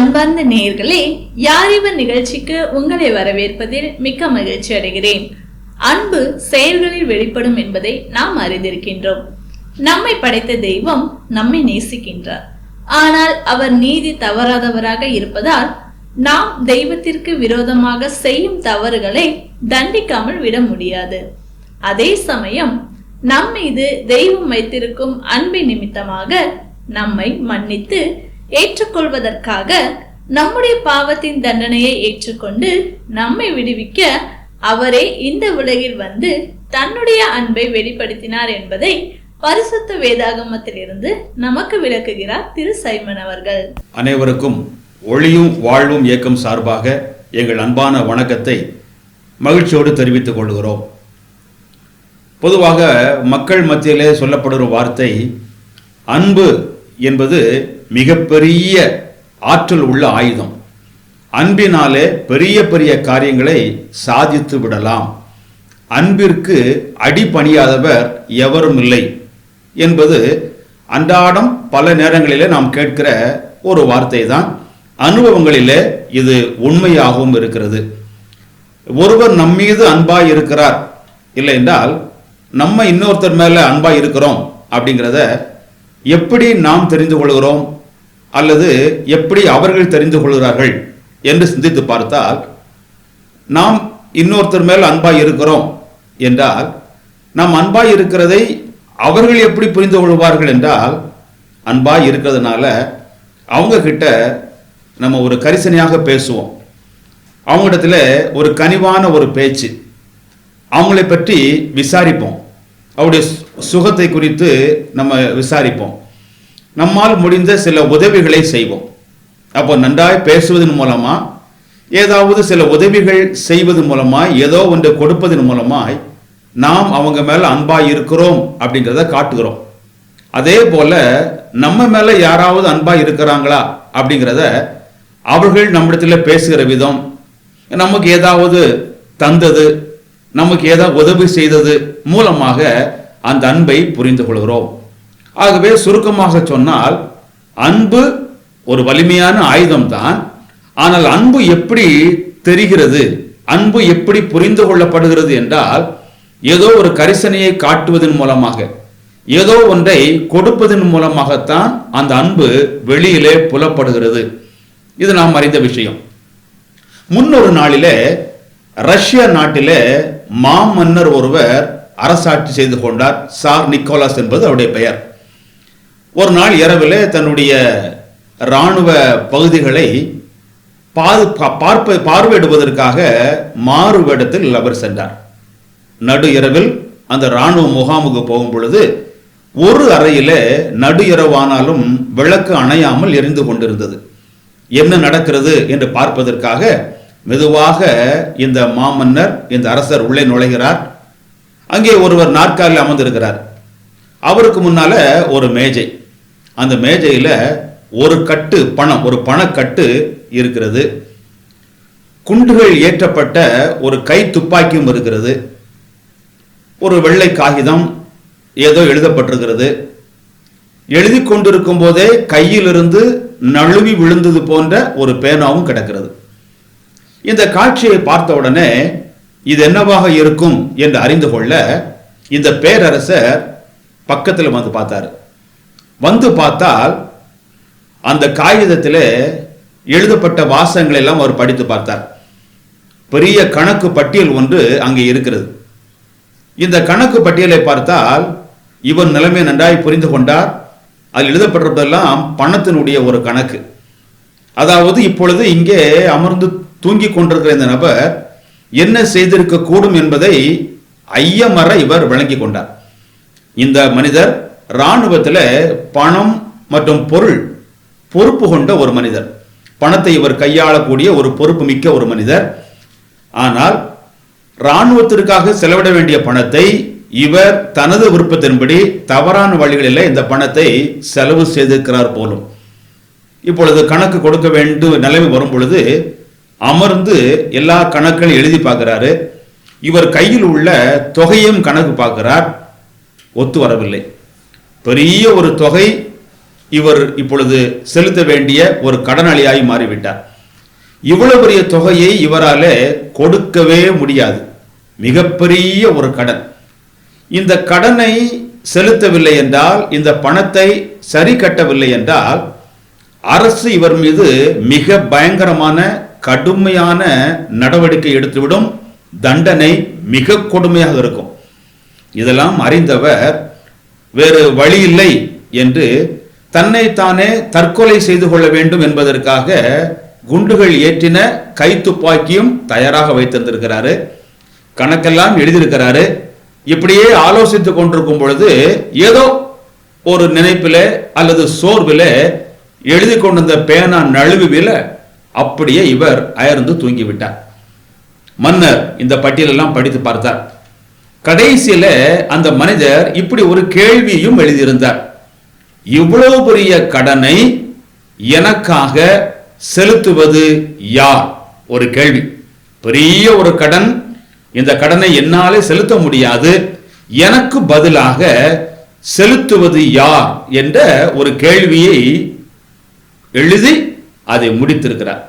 அன்பார்ந்த நேயர்களே யாரிவன் நிகழ்ச்சிக்கு உங்களை வரவேற்பதில் மிக்க மகிழ்ச்சி அடைகிறேன். அன்பு செயல்களில் வெளிப்படும் என்பதை நாம் அறிந்திருக்கின்றோம். நம்மை படைத்த தெய்வம் நம்மை நேசிக்கின்றார். ஆனால் அவர் நீதி தவறாதவராக இருப்பதால் நாம் தெய்வத்திற்கு விரோதமாக செய்யும் தவறுகளை தண்டிக்காமல் விட முடியாது. அதே சமயம் நம் மீது தெய்வம் வைத்திருக்கும் அன்பின் நிமித்தமாக நம்மை மன்னித்து ஏற்றுக்கொள்வதற்காக நம்முடைய பாவத்தின் தண்டனையை ஏற்றுக்கொண்டு நம்மை விடுவிக்க அவரே இந்த உலகில் வந்து தன்னுடைய அன்பை வெளிப்படுத்தினார் என்பதை பரிசுத்த வேதாகமத்திலிருந்து நமக்கு விளக்குகிறார் திரு சைமன் அவர்கள். அனைவருக்கும் ஒளியும் வாழ்வும் இயக்கம் சார்பாக எங்கள் அன்பான வணக்கத்தை மகிழ்ச்சியோடு தெரிவித்துக் கொள்கிறோம். பொதுவாக மக்கள் மத்தியிலே சொல்லப்படுகிற வார்த்தை அன்பு என்பது மிகப்பெரிய ஆற்றல் உள்ள ஆயுதம். அன்பினாலே பெரிய பெரிய காரியங்களை சாதித்து விடலாம். அன்பிற்கு அடிபணியாதவர் எவரும் இல்லை என்பது அன்றாடம் பல நேரங்களிலே நாம் கேட்கிற ஒரு வார்த்தை தான் அனுபவங்களிலே இது உண்மையாகவும் இருக்கிறது. ஒருவர் நம்மீது அன்பாய் இருக்கிறார் இல்லை என்றால் நம்ம இன்னொருத்தர் மேலே அன்பாய் இருக்கிறோம் அப்படிங்கிறத எப்படி நாம் தெரிந்து கொள்கிறோம்? அல்லது எப்படி அவர்கள் தெரிந்து கொள்கிறார்கள் என்று சிந்தித்து பார்த்தால் நாம் இன்னொருத்தர் மேல் அன்பாய் இருக்கிறோம் என்றால் நாம் அன்பாய் இருக்கிறதை அவர்கள் எப்படி புரிந்து கொள்வார்கள் என்றால் அன்பாய் இருக்கிறதுனால அவங்க கிட்ட நம்ம ஒரு கரிசனையாக பேசுவோம். அவங்களிடத்துல ஒரு கனிவான ஒரு பேச்சு. அவங்களை பற்றி விசாரிப்போம். அவருடைய சு- சுகத்தை குறித்து நம்ம விசாரிப்போம். நம்மால் முடிந்த சில உதவிகளை செய்வோம். அப்போ நன்றாய் பேசுவதன் மூலமா ஏதாவது சில உதவிகள் செய்வது மூலமாய் ஏதோ ஒன்று கொடுப்பதன் மூலமாய் நாம் அவங்க மேல அன்பாக இருக்கிறோம் அப்படிங்கிறத காட்டுகிறோம். அதே போல நம்ம மேல யாராவது அன்பாக இருக்கிறாங்களா அப்படிங்கிறத அவர்கள் நம்மிடத்துல பேசுகிற விதம் நமக்கு ஏதாவது தந்தது நமக்கு ஏதாவது உதவி செய்தது மூலமாக அந்த அன்பை புரிந்து கொள்கிறோம். ஆகவே சுருக்கமாக சொன்னால் அன்பு ஒரு வலிமையான ஆயுதம்தான். ஆனால் அன்பு எப்படி தெரிகிறது? அன்பு எப்படி புரிந்து கொள்ளப்படுகிறது என்றால் ஏதோ ஒரு கரிசனையை காட்டுவதன் மூலமாக ஏதோ ஒன்றை கொடுப்பதன் மூலமாகத்தான் அந்த அன்பு வெளியிலே புலப்படுகிறது. இது நாம் அறிந்த விஷயம். முன்னொரு நாளிலே ரஷ்ய நாட்டிலே மாமன்னர் ஒருவர் அரசாட்சி செய்து கொண்டார் சார் நிக்கோலாஸ் என்பது அவருடைய பெயர். ஒரு நாள் இரவில் தன்னுடைய இராணுவ பகுதிகளை பாது பார்ப்ப பார்வையிடுவதற்காக மாறுவேடத்தில் அவர் சென்றார். நடு இரவில் அந்த இராணுவ முகாமுக்கு போகும் பொழுது ஒரு அறையில் நடு இரவானாலும் விளக்கு அணையாமல் எரிந்து கொண்டிருந்தது. என்ன நடக்கிறது என்று பார்ப்பதற்காக மெதுவாக இந்த மாமன்னர் இந்த அரசர் உள்ளே நுழைகிறார். அங்கே ஒருவர் நாற்காலில் அமர்ந்திருக்கிறார். அவருக்கு முன்னால ஒரு மேஜை. அந்த மேஜையில் ஒரு கட்டு பணம் ஒரு பணக்கட்டு இருக்கிறது. குண்டுகள் ஏற்றப்பட்ட ஒரு கை துப்பாக்கியும் இருக்கிறது. ஒரு வெள்ளை காகிதம் ஏதோ எழுதப்பட்டிருக்கிறது. எழுதி கொண்டிருக்கும் போதே கையிலிருந்து நழுவி விழுந்தது போன்ற ஒரு பேனாவும் கிடக்கிறது. இந்த காட்சியை பார்த்த உடனே இது என்னவாக இருக்கும் என்று அறிந்து கொள்ள இந்த பேரரசர் பக்கத்தில் வந்து பார்த்தாரு. வந்து பார்த்தால் அந்த காகிதத்தில் எழுதப்பட்ட வாசகங்களை எல்லாம் அவர் படித்து பார்த்தார். பெரிய கணக்கு பட்டியல் ஒன்று அங்கே இருக்கிறது. இந்த கணக்கு பட்டியலை பார்த்தால் இவன் நிலைமை நன்றாய் புரிந்து கொண்டார். அதில் எழுதப்பட்டிருப்பதெல்லாம் பணத்தினுடைய ஒரு கணக்கு. அதாவது இப்பொழுது இங்கே அமர்ந்து தூங்கிக் கொண்டிருக்கிற இந்த நபர் என்ன செய்திருக்க கூடும் என்பதை ஐயமற இவர் விளங்கி கொண்டார். இந்த மனிதர் இராணுவத்தில் பணம் மற்றும் பொருள் பொறுப்பு கொண்ட ஒரு மனிதர். பணத்தை இவர் கையாளக்கூடிய ஒரு பொறுப்பு மிக்க ஒரு மனிதர். ஆனால் இராணுவத்திற்காக செலவிட வேண்டிய பணத்தை இவர் தனது விருப்பத்தின்படி தவறான வழிகளில் இந்த பணத்தை செலவு செய்திருக்கிறார் போலும். இப்பொழுது கணக்கு கொடுக்க வேண்டும் நிலைமை வரும் பொழுது அமர்ந்து எல்லா கணக்கையும் எழுதி பார்க்கிறாரு. இவர் கையில் உள்ள தொகையும் கணக்கு பார்க்கிறார். ஒத்து வரவில்லை. பெரிய ஒரு தொகை இவர் இப்பொழுது செலுத்த வேண்டிய ஒரு கடனாளியாய் மாறிவிட்டார். இவ்வளவு பெரிய தொகையை இவரால் கொடுக்கவே முடியாது. மிகப்பெரிய ஒரு கடன். இந்த கடனை செலுத்தவில்லை என்றால் இந்த பணத்தை சரி கட்டவில்லை என்றால் அரசு இவர் மீது மிக பயங்கரமான கடுமையான நடவடிக்கை எடுத்துவிடும் தண்டனை மிக கொடுமையாக இருக்கும். இதெல்லாம் அறிந்தவர் வேறு வழி இல்லை என்று தன்னைத்தானே தற்கொலை செய்து கொள்ள வேண்டும் என்பதற்காக குண்டுகள் ஏற்றின கைத்துப்பாக்கியும் தயாராக வைத்திருந்திருக்கிறாரு. கணக்கெல்லாம் எழுதியிருக்கிறாரு. இப்படியே ஆலோசித்துக் கொண்டிருக்கும் பொழுது ஏதோ ஒரு நினைப்பில் அல்லது சோர்வில் எழுதி கொண்டிருந்த பேனா நழுவில அப்படியே இவர் அயர்ந்து தூங்கிவிட்டார். மன்னர் இந்த பட்டியலெல்லாம் படித்து பார்த்தார். கடைசியில அந்த மனிதர் இப்படி ஒரு கேள்வியும் எழுதியிருந்தார். இவ்வளவு பெரிய கடனை எனக்காக செலுத்துவது யார்? ஒரு கேள்வி. பெரிய ஒரு கடன் இந்த கடனை என்னாலே செலுத்த முடியாது. எனக்கு பதிலாக செலுத்துவது யார்? என்ற ஒரு கேள்வியை எழுதி அதை முடித்திருக்கிறார்.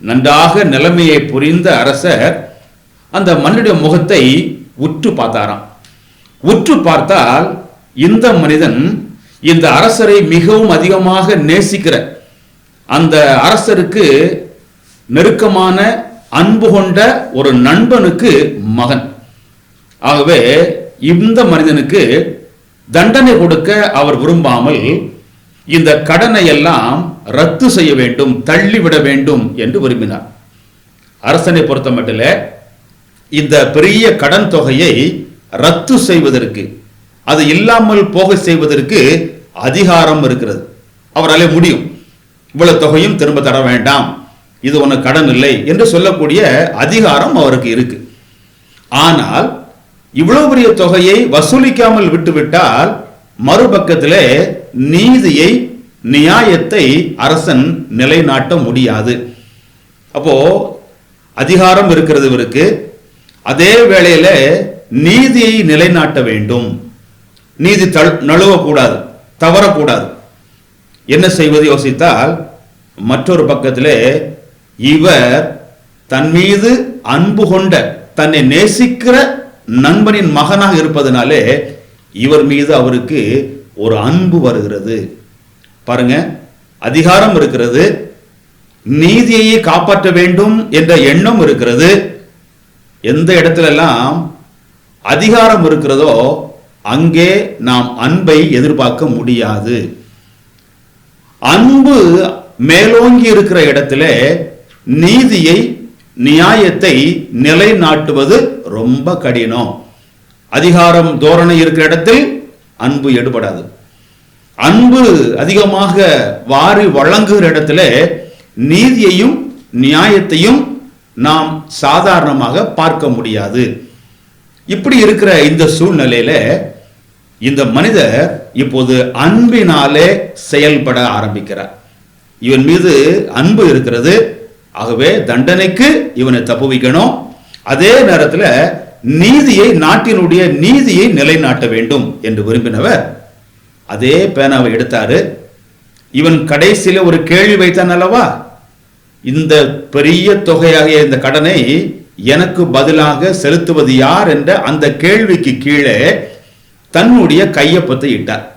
நன்றாக நிலைமையை புரிந்த அரசர் அந்த மன்னுடைய முகத்தை உற்று பார்த்தாராம். உற்று பார்த்தால் இந்த மனிதன் இந்த அரசரை மிகவும் அதிகமாக நேசிக்கிற அந்த அரசருக்கு நெருக்கமான அன்பு கொண்ட ஒரு நண்பனுக்கு மகன். ஆகவே இந்த மனிதனுக்கு தண்டனை கொடுக்க அவர் விரும்பாமல் இந்த கடனை எல்லாம் ரத்து செய்ய வேண்டும் தள்ளிவிட வேண்டும் என்று விரும்பினார். அரசனை பொறுத்த மட்டும் இந்த பெரிய கடன் தொகையை ரத்து செய்வதற்கு அது இல்லாமல் போக செய்வதற்கு அதிகாரம் இருக்கிறது. அவராலே முடியும். இவ்வளவு தொகையும் திரும்ப தர வேண்டாம். இது உனக்கு கடன் இல்லை என்று சொல்லக்கூடிய அதிகாரம் அவருக்கு இருக்கு. ஆனால் இவ்வளவு பெரிய தொகையை வசூலிக்காமல் விட்டுவிட்டால் மறுபக்கத்திலே நீதியை நியாயத்தை அரசன் நிலைநாட்ட முடியாது. அப்போ அதிகாரம் இருக்கிறது இவருக்கு. அதே வேளையில நீதியை நிலைநாட்ட வேண்டும். நீதி தழு நழுவக்கூடாது தவறக்கூடாது. என்ன செய்வது யோசித்தால் மற்றொரு பக்கத்திலே இவர் தன் மீது அன்பு கொண்ட தன்னை நேசிக்கிற நண்பனின் மகனாக இருப்பதனாலே இவர் மீது அவருக்கு ஒரு அன்பு வருகிறது. பாருங்க அதிகாரம் இருக்கிறது. நீதியை காப்பாற்ற வேண்டும் என்ற எண்ணம் இருக்கிறது. எந்த இடத்துலெல்லாம் அதிகாரம் இருக்கிறதோ அங்கே நாம் அன்பை எதிர்பார்க்க முடியாது. அன்பு மேலோங்கி இருக்கிற இடத்துல நீதியை நியாயத்தை நிலைநாட்டுவது ரொம்ப கடினம். அதிகாரம் தோரணை இருக்கிற இடத்தில் அன்பு எடுபடாது. அன்பு அதிகமாக வாரி வழங்குகிற இடத்துல நீதியையும் நியாயத்தையும் நாம் சாதாரணமாக பார்க்க முடியாது. இப்படி இருக்கிற இந்த சூழ்நிலையில இந்த மனிதர் இப்போது அன்பினாலே செயல்பட ஆரம்பிக்கிறார். இவன் மீது அன்பு இருக்கிறது. ஆகவே தண்டனைக்கு இவனை தப்புவிக்கணும். அதே நேரத்தில் நீதியை நாட்டினுடைய நீதியை நிலைநாட்ட வேண்டும் என்று விரும்பினவர். அதே பேனாவை எடுத்தாரு. இவன் கடைசியில ஒரு கேள்வி வைத்தான் அல்லவா? இந்த பெரிய தொகையாகிய இந்த கடனை எனக்கு பதிலாக செலுத்துவது யார் என்ற அந்த கேள்விக்கு கீழே தன்னுடைய கையொப்பத்தை இட்டார்.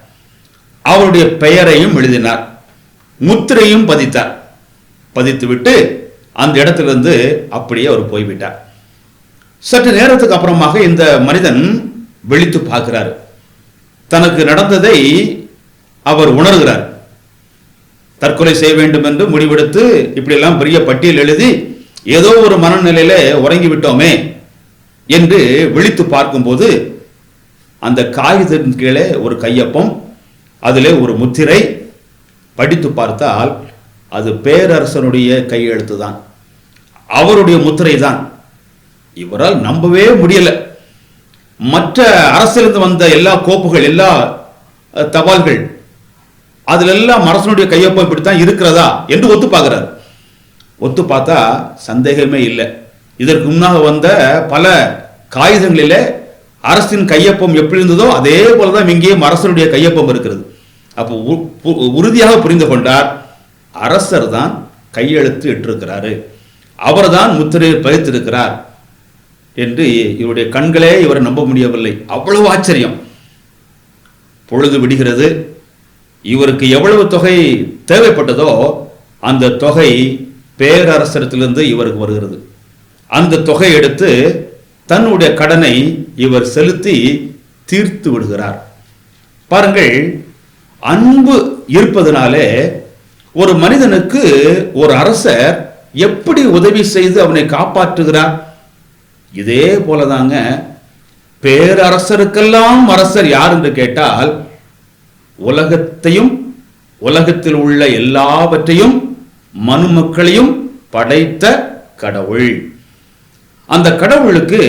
அவருடைய பெயரையும் எழுதினார். முத்திரையும் பதித்தார். பதித்துவிட்டு அந்த இடத்திலிருந்து அப்படியே அவர் போய்விட்டார். சற்று நேரத்துக்கு அப்புறமாக இந்த மனிதன் விழித்து பார்க்கிறார். தனக்கு நடந்ததை அவர் உணர்கிறார். தற்கொலை செய்ய வேண்டும் என்று முடிவெடுத்து இப்படியெல்லாம் பெரிய பட்டியல் எழுதி ஏதோ ஒரு மனநிலையில உறங்கி விட்டோமே என்று விழித்து பார்க்கும்போது அந்த காகிதத்தின் கீழே ஒரு கையொப்பம் அதில் ஒரு முத்திரை படித்து பார்த்தால் அது பேரரசனுடைய கையெழுத்து தான் அவருடைய முத்திரை தான் இவரால் நம்பவே முடியல. மற்ற அரசிலிருந்து வந்த எல்லா கோப்புகள் எல்லா தபால்கள் அதுல எல்லாம் அரசனுடைய கையொப்பம் இப்படித்தான் இருக்கிறதா என்று ஒத்து பார்க்கிறார் ஒத்து பார்த்தா சந்தேகமே இல்லை. இதற்கு முன்னாக வந்த பல காகிதங்களிலே அரசின் கையொப்பம் எப்படி இருந்ததோ அதே போலதான் இங்கேயும் அரசனுடைய கையொப்பம் இருக்கிறது. அப்போ உ- உறுதியாக புரிந்து கொண்டார் அரசர் தான் கையெழுத்து இட்டிருக்கிறாரு. அவர்தான் முத்திரையை பதித்திருக்கிறார் என்று இவருடைய கண்களே இவரை நம்ப முடியவில்லை. அவ்வளவு ஆச்சரியம். பொழுது விடுகிறது. இவருக்கு எவ்வளவு தொகை தேவைப்பட்டதோ அந்த தொகை பேரரசரத்திலிருந்து இவருக்கு வருகிறது. அந்த தொகை எடுத்து தன்னுடைய கடனை இவர் செலுத்தி தீர்த்து விடுகிறார். பாருங்கள் அன்பு இருப்பதனாலே ஒரு மனிதனுக்கு ஒரு அரசர் எப்படி உதவி செய்து அவனை காப்பாற்றுகிறார்? இதே போலதாங்க பேரரசருக்கெல்லாம் அரசர் யார் என்று கேட்டால் உலகத்தையும் உலகத்தில் உள்ள எல்லாவற்றையும் மனுமக்களையும் படைத்த கடவுள். அந்த கடவுளுக்கு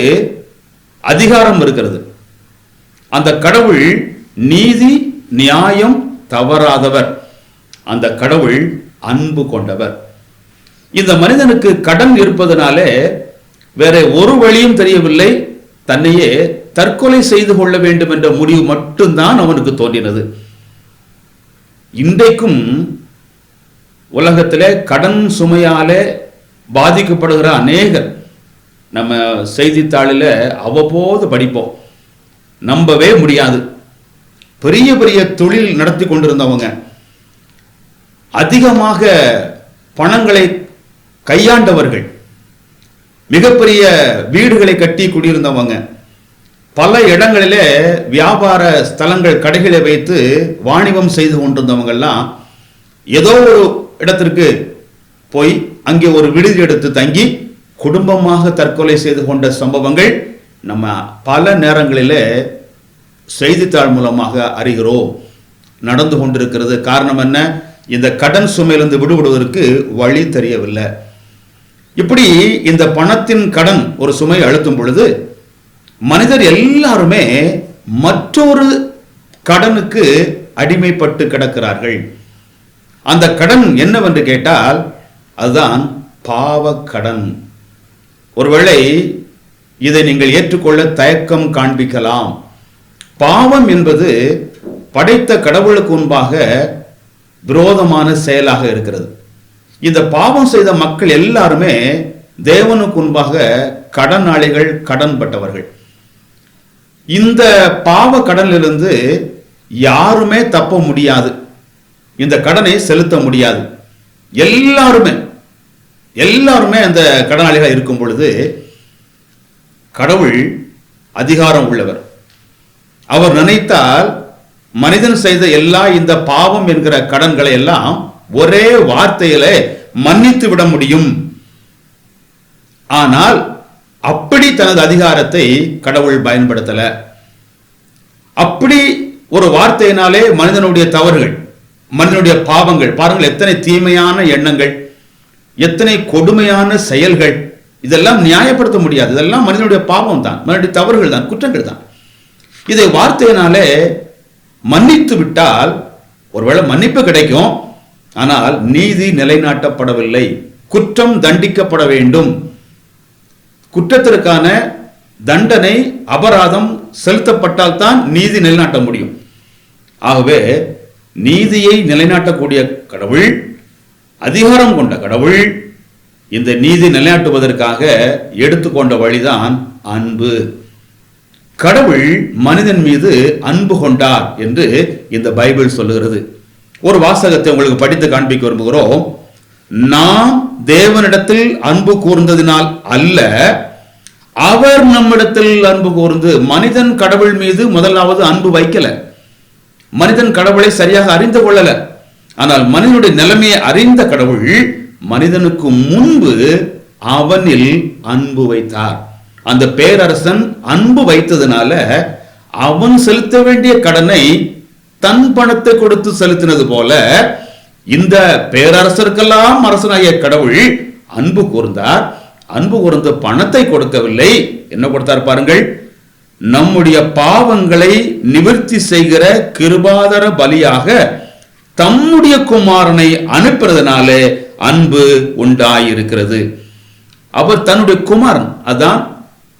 அதிகாரம் இருக்கிறது. அந்த கடவுள் நீதி நியாயம் தவறாதவர். அந்த கடவுள் அன்பு கொண்டவர். இந்த மனிதனுக்கு கடன் இருப்பதனாலே வேற ஒரு வழியும் தெரியவில்லை. தன்னையே தற்கொலை செய்து கொள்ள வேண்டும் என்ற முடிவு மட்டும்தான் அவனுக்கு தோன்றினது. இன்றைக்கும் உலகத்தில் கடன் சுமையால் பாதிக்கப்படுகிற அநேகர் நம்ம செய்தித்தாளில் அவ்வப்போது படிப்போம். நம்பவே முடியாது. பெரிய பெரிய தொழில் நடத்தி கொண்டிருந்தவங்க அதிகமாக பணங்களை கையாண்டவர்கள் மிகப்பெரிய வீடுகளை கட்டி குடியிருந்தவங்க பல இடங்களிலே வியாபார ஸ்தலங்கள் கடைகளை வைத்து வாணிபம் செய்து கொண்டிருந்தவங்கெல்லாம் ஏதோ ஒரு இடத்திற்கு போய் அங்கே ஒரு விடுதி எடுத்து தங்கி குடும்பமாக தற்கொலை செய்து கொண்ட சம்பவங்கள் நம்ம பல நேரங்களிலே செய்தித்தாள் மூலமாக அறிகிறோம். நடந்து கொண்டிருக்கிறது. காரணம் என்ன? இந்த கடன் சுமையிலிருந்து விடுபடுவதற்கு வழி தெரியவில்லை. இப்படி இந்த பணத்தின் கடன் ஒரு சுமை அழுத்தும் பொழுது மனிதர் எல்லாருமே மற்றொரு கடனுக்கு அடிமைப்பட்டு கிடக்கிறார்கள். அந்த கடன் என்னவென்று கேட்டால் அதுதான் பாவ கடன். ஒருவேளை இதை நீங்கள் ஏற்றுக்கொள்ள தயக்கம் காண்பிக்கலாம். பாவம் என்பது படைத்த கடவுளுக்கு முன்பாக விரோதமான செயலாக இருக்கிறது. இந்த பாவம் செய்த மக்கள் எல்லாருமே தேவனுக்கு முன்பாக கடனாளிகள் கடன்பட்டவர்கள். இந்த பாவ கடனிலிருந்து யாருமே தப்ப முடியாது. இந்த கடனை செலுத்த முடியாது. எல்லாருமே எல்லாருமே அந்த கடனாளிகள் இருக்கும் பொழுது கடவுள் அதிகாரம் உள்ளவர். அவர் நினைத்தால் மனிதன் செய்த எல்லா இந்த பாவம் என்கிற கடன்களை எல்லாம் ஒரே வார்த்தையிலே மன்னித்து விட முடியும். ஆனால் அப்படி தனது அதிகாரத்தை கடவுள் பயன்படுத்தல. அப்படி ஒரு வார்த்தையினாலே மனிதனுடைய தவறுகள் மனிதனுடைய பாவங்கள் பாருங்கள் எத்தனை தீமையான எண்ணங்கள் எத்தனை கொடுமையான செயல்கள் இதெல்லாம் நியாயப்படுத்த முடியாது. இதெல்லாம் மனிதனுடைய பாவம் தான் மனிதனுடைய தவறுகள் தான் குற்றங்கள் தான் இதை வார்த்தையினாலே மன்னித்து விட்டால் ஒருவேளை மன்னிப்பு கிடைக்கும் ஆனால் நீதி நிலைநாட்டப்படவில்லை குற்றம் தண்டிக்கப்பட வேண்டும். குற்றத்திற்கான தண்டனை அபராதம் செலுத்தப்பட்டால் தான் நீதி நிலைநாட்ட முடியும். ஆகவே நீதியை நிலைநாட்டக்கூடிய கடவுள் அதிகாரம் கொண்ட கடவுள் இந்த நீதி நிலைநாட்டுவதற்காக எடுத்துக்கொண்ட வழிதான் அன்பு. கடவுள் மனிதன் மீது அன்பு கொண்டார் என்று இந்த பைபிள் சொல்லுகிறது. ஒரு வாசகத்தை உங்களுக்கு படித்து காண்பிக்க விரும்புகிறோம். நாம் தேவனிடத்தில் அன்பு கூர்ந்ததினால் அல்ல அவர் நம்மிடத்தில் அன்பு கூர்ந்து மனிதன் கடவுள் மீது முதலாவது அன்பு வைக்கல. மனிதன் கடவுளை சரியாக அறிந்து கொள்ளல. ஆனால் மனிதனுடைய நிலைமையை அறிந்த கடவுள் மனிதனுக்கு முன்பு அவனில் அன்பு வைத்தார். அந்த பேரரசன் அன்பு வைத்ததுனால அவன் செலுத்த வேண்டிய கடனை தன் பணத்தை கொடுத்து செலுத்தினது போல இந்த பேரரசருக்கெல்லாம் அரசனாகிய கடவுள் அன்பு கூர்ந்தார். அன்பு கூர்ந்து பணத்தை கொடுக்கவில்லை. என்ன கொடுத்தார் பாருங்கள். நம்முடைய பாவங்களை நிவர்த்தி செய்கிற கிருபாதர பலியாக தம்முடைய குமாரனை அனுப்புறதுனாலே அன்பு உண்டாயிருக்கிறது. அவர் தன்னுடைய குமாரன் அதான்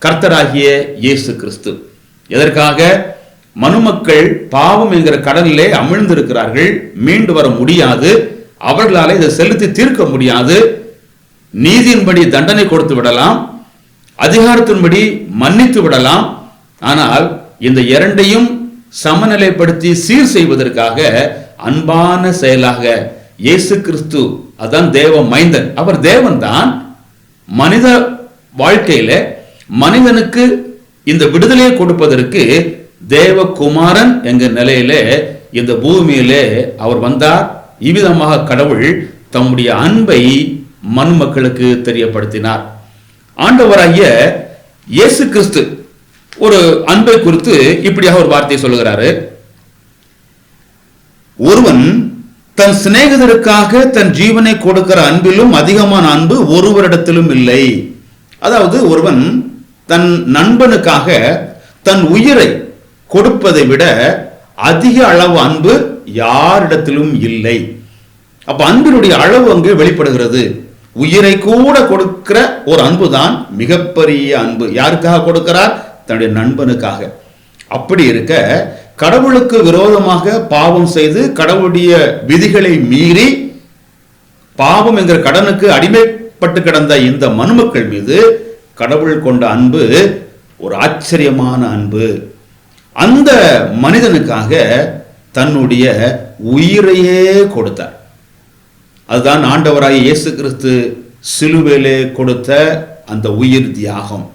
கர்த்தராகிய இயேசு கிறிஸ்து. எதற்காக? மனுமக்கள் பாவம் என்கிற கடலிலே அமிழ்ந்திருக்கிறார்கள். மீண்டு வர முடியாது. அவர்களால் இதை செலுத்தி தீர்க்க முடியாது. நீதியின்படி தண்டனை கொடுத்து விடலாம். அதிகாரத்தின்படி மன்னித்து விடலாம். ஆனால் இந்த இரண்டையும் சமநிலைப்படுத்தி சீர் செய்வதற்காக அன்பான செயலாக இயேசு கிறிஸ்து அதான் தேவ மைந்தன். அவர் தேவன்தான். மனித வாழ்க்கையில மனிதனுக்கு இந்த விடுதலையை கொடுப்பதற்கு தேவகுமாரன் என்கிற நிலையிலே இந்த பூமியிலே அவர் வந்தார். இவ்விதமாக கடவுள் தம்முடைய அன்பை மண் மக்களுக்கு தெரியப்படுத்தினார். ஆண்டவராகிய இயேசு கிறிஸ்து ஒரு அன்பை குறித்து இப்படியாக ஒரு வார்த்தை சொல்லுகிறாரு. ஒருவன் தன் சிநேகிதருக்காக தன் ஜீவனை கொடுக்கிற அன்பிலும் அதிகமான அன்பு ஒருவரிடத்திலும் இல்லை. அதாவது ஒருவன் தன் நண்பனுக்காக தன் உயிரை கொடுப்பதை விட அதிக அளவு அன்பு யாரிடத்திலும் இல்லை. அப்ப அன்பினுடைய அளவு அங்கு வெளிப்படுகிறது. உயிரை கூட கொடுக்கிற ஒரு அன்பு தான் மிகப்பெரிய அன்பு. யாருக்காக கொடுக்கிறார்? தன்னுடைய நண்பனுக்காக. அப்படி இருக்க கடவுளுக்கு விரோதமாக பாவம் செய்து கடவுளுடைய விதிகளை மீறி பாவம் என்கிற கடனுக்கு அடிமைப்பட்டு கிடந்த இந்த மனுமக்கள் மீது கடவுள் கொண்ட அன்பு ஒரு ஆச்சரியமான அன்பு. அந்த மனிதனுக்காக தன்னுடைய உயிரையே கொடுத்தார். அதுதான் ஆண்டவராக இயேசு கிறிஸ்து சிலுவையிலே கொடுத்த அந்த உயிர் தியாகம்.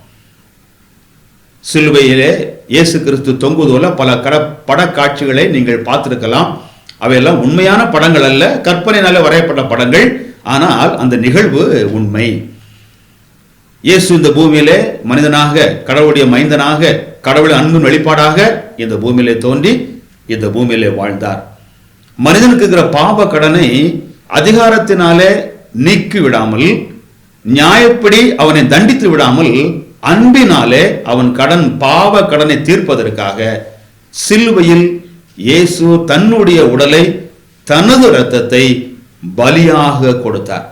சிலுவையிலே இயேசு கிறிஸ்து தொங்குவதுல பல கட படக்காட்சிகளை நீங்கள் பார்த்துருக்கலாம். அவையெல்லாம் உண்மையான படங்கள் அல்ல கற்பனையினால வரையப்பட்ட படங்கள். ஆனால் அந்த நிகழ்வு உண்மை. இயேசு இந்த பூமியிலே மனிதனாக கடவுளுடைய மைந்தனாக கடவுளின் அன்பின் வெளிப்பாடாக இந்த பூமியிலே தோன்றி இந்த பூமியிலே வாழ்ந்தார். மனிதனுக்கு இருக்கிற பாவ கடனை அதிகாரத்தினாலே நீக்கி விடாமல் நியாயப்படி அவனை தண்டித்து விடாமல் அன்பினாலே அவன் கடன் பாவ கடனை தீர்ப்பதற்காக சிலுவையில் இயேசு தன்னுடைய உடலை தனது இரத்தத்தை பலியாக கொடுத்தார்.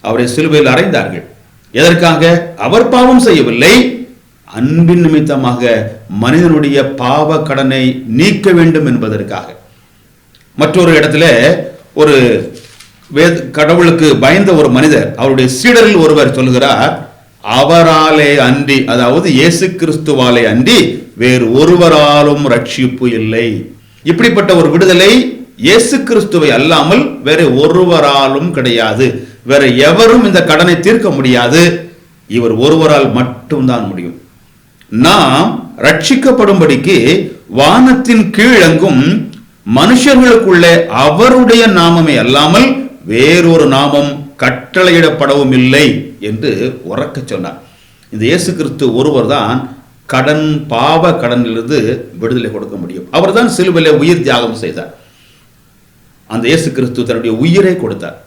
அவரை சிலுவையில் அறைந்தார்கள். எதற்காக? அவர் பாவம் செய்யவில்லை. அன்பின் நிமித்தமாக மனிதனுடைய பாவ கடனை நீக்க வேண்டும் என்பதற்காக. மற்றொரு இடத்துல ஒரு வேத கடவுளுக்கு பயந்த ஒரு மனிதர் அவருடைய சீடரில் ஒருவர் சொல்கிறார் அவராலே அன்றி அதாவது இயேசு கிறிஸ்துவாலே அன்றி வேறு ஒருவராலும் ரட்சிப்பு இல்லை. இப்படிப்பட்ட ஒரு விடுதலை இயேசு கிறிஸ்துவை அல்லாமல் வேற ஒருவராலும் கிடையாது. வேற எவரும் இந்த கடனை தீர்க்க முடியாது. இவர் ஒருவரால் மட்டும்தான் முடியும். நாம் ரட்சிக்கப்படும்படிக்கு வானத்தின் கீழங்கும் மனுஷர்களுக்குள்ளே அவருடைய நாமமே அல்லாமல் வேறொரு நாமம் கட்டளையிடப்படவும் இல்லை என்று உறக்க சொன்னார். இந்த இயேசு கிறிஸ்து ஒருவர் தான் கடன் பாவ கடனிலிருந்து விடுதலை கொடுக்க முடியும். அவர்தான் சிலுவையிலே உயிர் தியாகம் செய்தார். அந்த இயேசு கிறிஸ்து தன்னுடைய உயிரை கொடுத்தார்.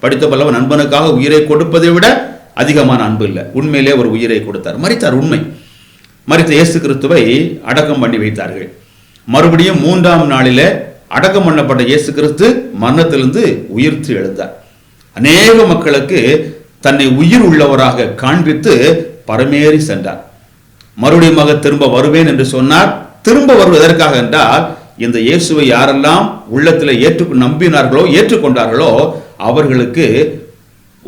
படித்த பல்லவன் நண்பனுக்காக உயிரை கொடுப்பதை விட அதிகமான அன்பு இல்லை. உண்மையிலே ஒரு உயிரை கொடுத்தார். மறித்தார் உண்மை. மறித்த இயேசு கிறிஸ்துவை அடக்கம் பண்ணி வைத்தார்கள். மறுபடியும் மூன்றாம் நாளில அடக்கம் பண்ணப்பட்ட இயேசு கிறிஸ்து மரணத்திலிருந்து உயிர்த்து எழுந்தார். அநேக மக்களுக்கு தன்னை உயிர் உள்ளவராக காண்பித்து பரமேறி சென்றார். மறுபடியுமாக திரும்ப வருவேன் என்று சொன்னார். திரும்ப வருவதற்காக என்றால் இந்த இயேசுவை யாரெல்லாம் உள்ளத்தில் ஏற்று நம்பினார்களோ ஏற்றுக்கொண்டார்களோ அவர்களுக்கு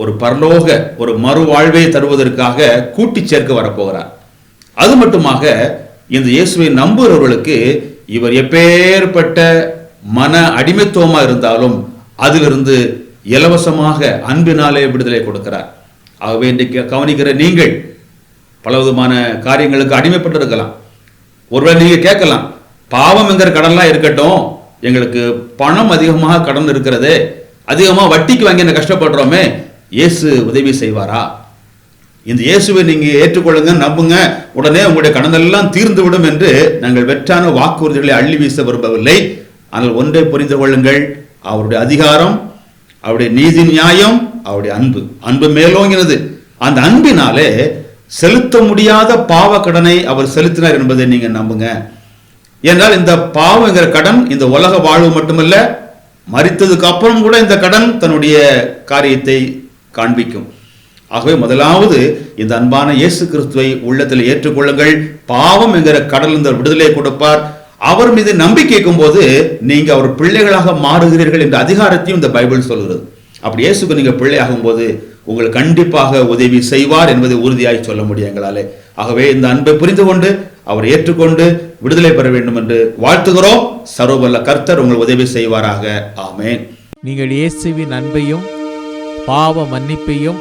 ஒரு பரலோக ஒரு மறுவாழ்வை தருவதற்காக கூட்டி சேர்க்க வரப்போகிறார். அது மட்டுமாக இந்த இயேசுவை நம்புகிறவர்களுக்கு இவர் எப்பேற்பட்ட மன அடிமைத்துவமாக இருந்தாலும் அதிலிருந்து இலவசமாக அன்பினாலே விடுதலை கொடுக்கிறார். ஆகவே இன்றைக்கு கவனிக்கிற நீங்கள் பலவிதமான காரியங்களுக்கு அடிமைப்பட்டிருக்கலாம். ஒருவேளை நீங்கள் கேட்கலாம் பாவம் என்கிற கடன்லாம் இருக்கட்டும் எங்களுக்கு பணம் அதிகமாக கடன் இருக்கிறதே அதிகமாக வட்டிக்கு வாங்கி என்ன கஷ்டப்படுறோமே இயேசு உதவி செய்வாரா? இந்த இயேசுவை நீங்க ஏற்றுக்கொள்ளுங்க நம்புங்க. உடனே உங்களுடைய கடனெல்லாம் தீர்ந்து விடும் என்று நாங்கள் வெற்றான வாக்குறுதிகளை அள்ளி வீச விரும்பவில்லை. ஆனால் ஒன்றை புரிந்து கொள்ளுங்கள். அவருடைய அதிகாரம் அவருடைய நீதி நியாயம் அவருடைய அன்பு. அன்பு மேலோங்கினது. அந்த அன்பினாலே செலுத்த முடியாத பாவ கடனை அவர் செலுத்தினார் என்பதை நீங்க நம்புங்க. ஏனால் இந்த பாவங்கிற கடன் இந்த உலக வாழ்வு மட்டுமல்ல மறித்ததுக்கு அப்புறம் கூட இந்த கடன் தன்னுடைய காரியத்தை காண்பிக்கும். ஆகவே முதலாவது இந்த அன்பான இயேசு கிறிஸ்துவை உள்ளத்தில் ஏற்றுக்கொள்ளுங்கள். பாவம் என்கிற கடல் இந்த விடுதலை கொடுப்பார். அவர் மீது நம்பிக்கை இருக்கும்போது நீங்க அவர் பிள்ளைகளாக மாறுகிறீர்கள் என்ற அதிகாரத்தையும் இந்த பைபிள் சொல்கிறது. அப்படி இயேசுக்கு நீங்க பிள்ளையாகும் போது உங்களுக்கு கண்டிப்பாக உதவி செய்வார் என்பதை உறுதியாய் சொல்ல முடியும் எங்களாலே. ஆகவே இந்த அன்பை புரிந்து கொண்டு அவர் ஏற்றுக்கொண்டு விடுதலை பெற வேண்டும் என்று வாழ்த்துகிறோம். சர்வவல்ல கர்த்தர் உங்கள் உதவி செய்வாராக. ஆமேன். நீங்கள் இயேசுவின் அன்பையும் பாவ மன்னிப்பையும்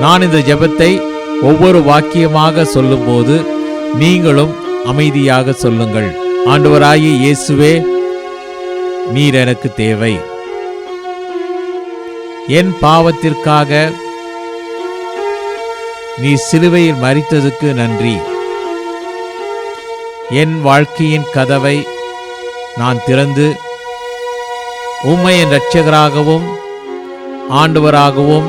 நான் இந்த ஜெபத்தை ஒவ்வொரு வாக்கியமாக சொல்லும்போது நீங்களும் அமைதியாக சொல்லுங்கள். ஆண்டவராகிய இயேசுவே நீர் எனக்கு தேவை. என் பாவத்திற்காக நீ சிலுவையில் மறித்ததுக்கு நன்றி. என் வாழ்க்கையின் கதவை நான் திறந்து உம்மை என் இரட்சகராகவும் ஆண்டவராகவும்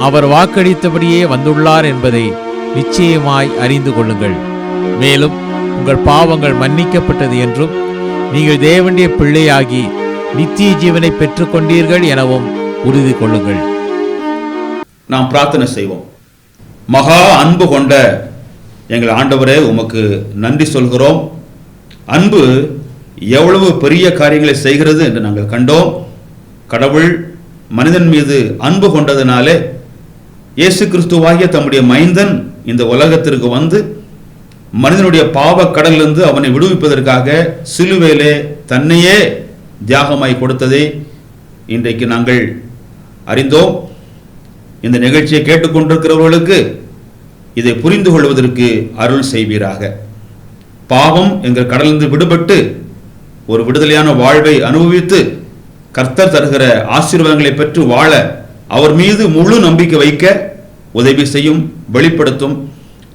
அவர் வாக்களித்தபடியே வந்துள்ளார் என்பதை நிச்சயமாய் அறிந்து கொள்ளுங்கள். மேலும் உங்கள் பாவங்கள் மன்னிக்கப்பட்டது என்றும் நீங்கள் தேவனுடைய பிள்ளையாகி நித்திய ஜீவனை பெற்றுக்கொண்டீர்கள் எனவும் உறுதி கொள்ளுங்கள். நாம் பிரார்த்தனை செய்வோம். மகா அன்பு கொண்ட எங்கள் ஆண்டவரே உமக்கு நன்றி சொல்கிறோம். அன்பு எவ்வளவு பெரிய காரியங்களை செய்கிறது என்று நாங்கள் கண்டோம். கடவுள் மனிதன் மீது அன்பு கொண்டதினாலே இயேசு கிறிஸ்துவாகிய தம்முடைய மைந்தன் இந்த உலகத்திற்கு வந்து மனிதனுடைய பாவ கடலிலிருந்து அவனை விடுவிப்பதற்காக சிலுவையிலே தன்னையே தியாகமாய் கொடுத்ததை இன்றைக்கு நாங்கள் அறிந்தோம். இந்த நிகழ்ச்சியை கேட்டுக்கொண்டிருக்கிறவர்களுக்கு இதை புரிந்து கொள்வதற்கு அருள் செய்வீராக. பாவம் எங்கள் கடலிருந்து விடுபட்டு ஒரு விடுதலையான வாழ்வை அனுபவித்து கர்த்தர் தருகிற ஆசீர்வாதங்களை பெற்று வாழ அவர் மீது முழு நம்பிக்கை வைக்க உதவி செய்யும் வெளிப்படுத்தும்.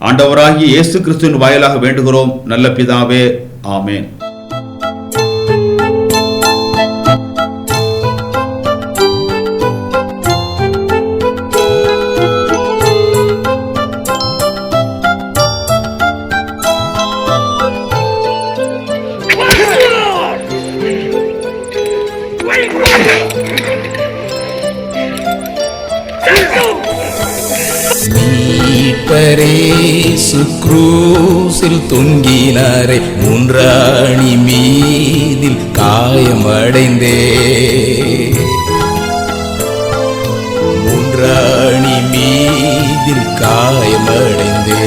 ஆண்டவராகிய இயேசு கிறிஸ்துவின் வாயிலாக வேண்டுகிறோம். நல்ல பிதாவே ஆமேன். ஊசில் தொங்கினாரே மூன்றாணி மீதில் காயமடைந்தே மூன்றாணி மீதில் காயமடைந்தே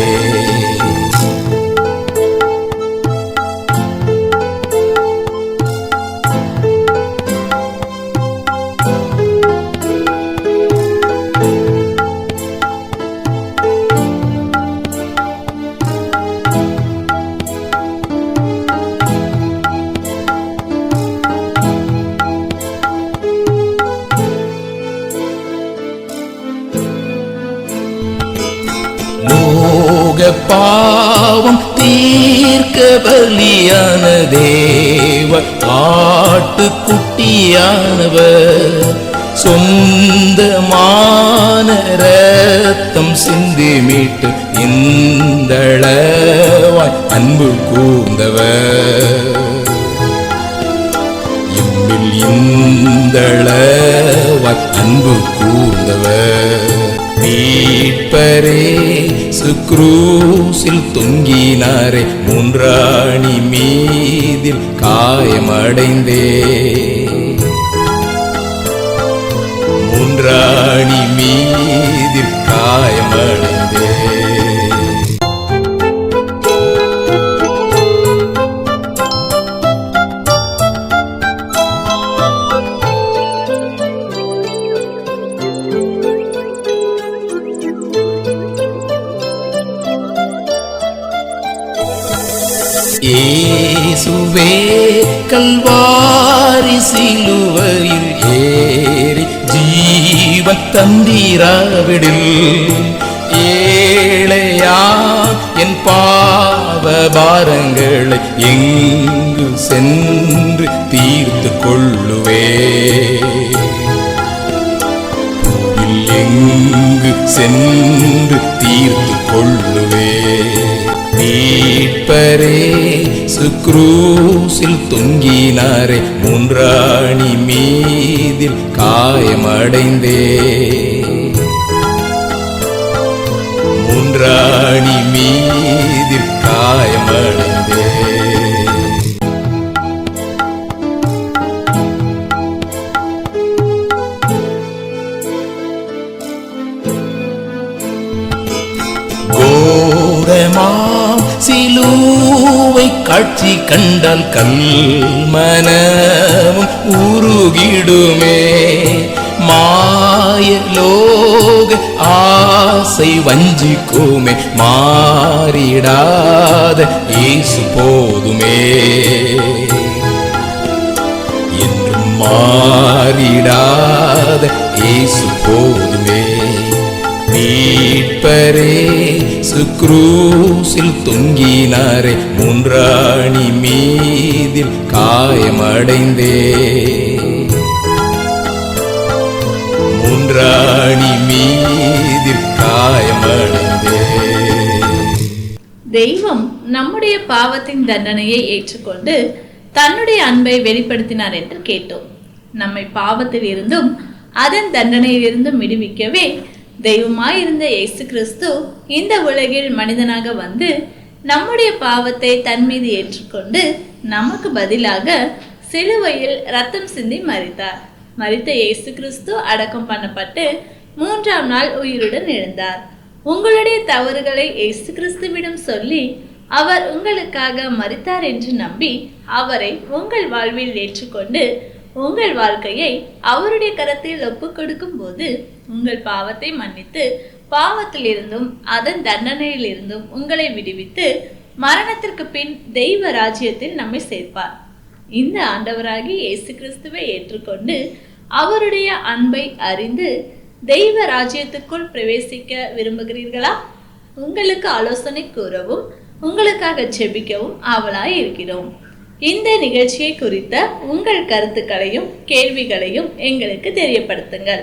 ஆட்டுக்குட்டியானவர் சொந்தமான ரத்தம் சிந்தி மீட்டு இந்தளவாய் அன்பு கூர்ந்தவர். எம்மில் இந்தளவாய் அன்பு கூர்ந்தவர். மீட்பரே சுக்ரூசில் தொங்கினாரே மூன்றாணி மீதில் காயமடைந்தே. ஜீவன் தந்திராவிடில் ஏழையா என் பாவ பாரங்களை எங்கு சென்று தீர்த்து கொள்ளுவே எங்கு சென்று தீர்த்து கொள்ளுவே மீட்பரே சுக்ரூசில் தொங்கினாரே மூன்றாணி மீதில் காயமடைந்தே. மூன்றா காட்சி கண்டால் கல்மனமும் உருகிடுமே மாயலோக ஆசை வஞ்சிக்குமே. மாறிடாத இயேசு போதுமே. என்றும் மாறிடாத இயேசு போதும். மீட்பரே சுக்ரூசில் தொங்கினாரே மூன்றாணி மீதில் காயமடைந்தே. மூன்றாணி மீதில் காயமடைந்தே. தெய்வம் நம்முடைய பாவத்தின் தண்டனையை ஏற்றுக்கொண்டு தன்னுடைய அன்பை வெளிப்படுத்தினார் என்று கேட்டோம். நம்மை பாவத்தில் இருந்தும் அதன் தண்டனையிலிருந்தும் விடுவிக்கவே விடுவிக்கவே தெய்வமாயிருந்த இயேசு கிறிஸ்து இந்த உலகில் மனிதனாக வந்து நம்முடைய பாவத்தை தன் மீது ஏற்றுக்கொண்டு நமக்கு பதிலாக சிலுவையில் ரத்தம் சிந்தி மறித்தார் மரித்த இயேசு கிறிஸ்து அடக்கம் பண்ணப்பட்டு மூன்றாம் நாள் உயிருடன் எழுந்தார். உங்களுடைய தவறுகளை இயேசு கிறிஸ்துவிடம் சொல்லி அவர் உங்களுக்காக மறித்தார் என்று நம்பி அவரை உங்கள் வாழ்வில் ஏற்றுக்கொண்டு உங்கள் வாழ்க்கையை அவருடைய கரத்தில் ஒப்புக் கொடுக்கும் போது உங்கள் பாவத்தை மன்னித்து பாவத்திலிருந்தும் அதன் தண்டனையிலிருந்தும் உங்களை விடுவித்து மரணத்திற்கு பின் தெய்வ ராஜ்யத்தில் நம்மை சேர்ப்பார். இந்த ஆண்டவராகி இயேசு கிறிஸ்துவை ஏற்றுக்கொண்டு அவருடைய அன்பை அறிந்து தெய்வ ராஜ்யத்துக்குள் பிரவேசிக்க விரும்புகிறீர்களா? உங்களுக்கு ஆலோசனை கூறவும் உங்களுக்காக செபிக்கவும் ஆவலாய் இருக்கிறோம். இந்த நிகழ்ச்சியை குறித்த உங்கள் கருத்துக்களையும் கேள்விகளையும் எங்களுக்கு தெரியப்படுத்துங்கள்.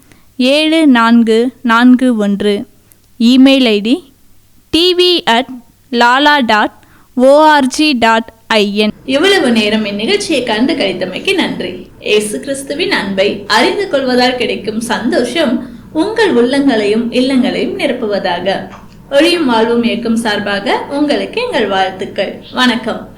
ஏழு நான்கு நான்கு ஒன்று. Email ID TV at Lala dot O R G dot I N. இவ்வளவு நேரம் இந்நிகழ்ச்சியை கண்டு கழித்தமைக்கு நன்றி. ஏசு கிறிஸ்துவின் அன்பை அறிந்து கொள்வதால் கிடைக்கும் சந்தோஷம் உங்கள் உள்ளங்களையும் இல்லங்களையும் நிரப்புவதாக. ஒளியும் வாழ்வும் இயக்கம் சார்பாக உங்களுக்கு எங்கள் வாழ்த்துக்கள். வணக்கம்.